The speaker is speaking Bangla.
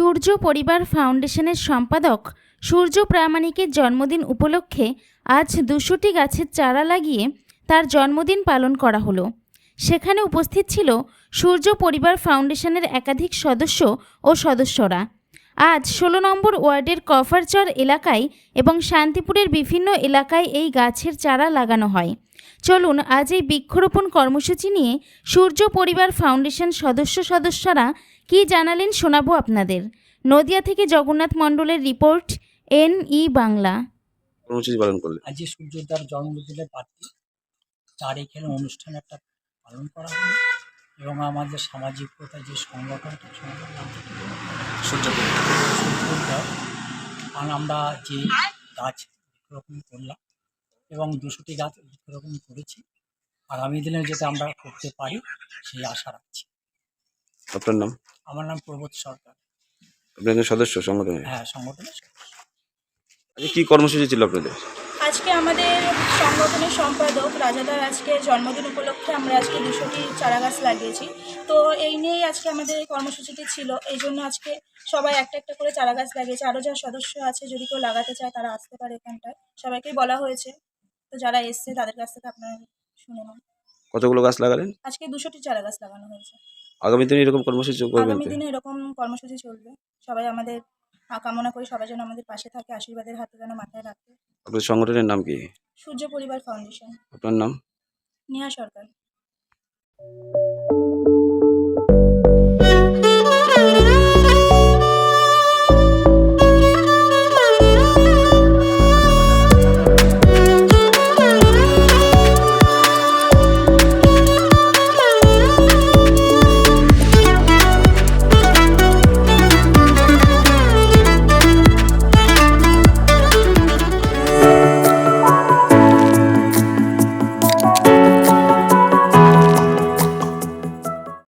সূর্য পরিবার ফাউন্ডেশনের সম্পাদক। সূর্য প্রামাণিকের জন্মদিন উপলক্ষে আজ দুশোটি গাছের চারা লাগিয়ে তার জন্মদিন পালন করা হলো। সেখানে উপস্থিত ছিল সূর্য পরিবার ফাউন্ডেশনের একাধিক সদস্য ও সদস্যরা। আজ ষোলো নম্বর ওয়ার্ডের কফারচর এলাকায় এবং শান্তিপুরের বিভিন্ন এলাকায় এই গাছের চারা লাগানো হয়। চলুন আজ এই বৃক্ষরোপণ কর্মসূচি নিয়ে সূর্য পরিবার ফাউন্ডেশন সদস্য সদস্যরা কী জানালেন শোনাবো আপনাদের। নদিয়া থেকে জগন্নাথ মণ্ডলের রিপোর্ট এন ই বাংলা। কর্মসূচি পালন করলেন আজকে সূর্যোদয়ের জন্মদিনের পার্টি তার এখানে অনুষ্ঠান একটা পালন করা হলো এবং আমাদের সামাজিকতা যে সংগঠনটা সংগঠন? সূর্যোদয় কারণ আমরা যে গাছ বৃক্ষরোপণ করলাম এবং দুশোটি গাছ বৃক্ষরোপণ করেছি। আগামী দিনে যেটা আমরা করতে পারি সেই আশা রাখছি। আপনার নাম? আমার নাম প্রবোধ সরকার। আপনাদের সদস্য সংগঠনের? হ্যাঁ সংগঠনের কি কর্মসূচি ছিল আপনাদের? আজকে আমাদের সংগঠনের সম্পাদক রাজাদার আজকে জন্মদিন উপলক্ষে আমরা আজকে দুশোটি চারা গাছ লাগিয়েছি। তো এই নিয়েই আজকে আমাদের এই কর্মসূচিটি ছিল। এই জন্য আজকে সবাই একটা একটা করে চারা গাছ লাগিয়েছে। আরও যারা সদস্য আছে যদি কেউ লাগাতে চায় তারা আসতে পারে এখানটায়। সবাইকেই বলা হয়েছে। তো যারা এসছে তাদের কাছ থেকে আপনারা শুনে নেন। কতগুলো গাছ লাগালেন? আজকে দুশোটি চারা গাছ লাগানো হয়েছে। আগামী দিনে এরকম কর্মসূচি করবেন আগামী দিনে এরকম কর্মসূচি চলবে। সবাই আমাদের কামনা করি সবাই যেন আমাদের পাশে থাকে আশীর্বাদের হাতে যেন মাথায় রাখে। আপনার সংগঠনের নাম কি? সূর্য পরিবার ফাউন্ডেশন। আপনার নাম? নেহা সরকার।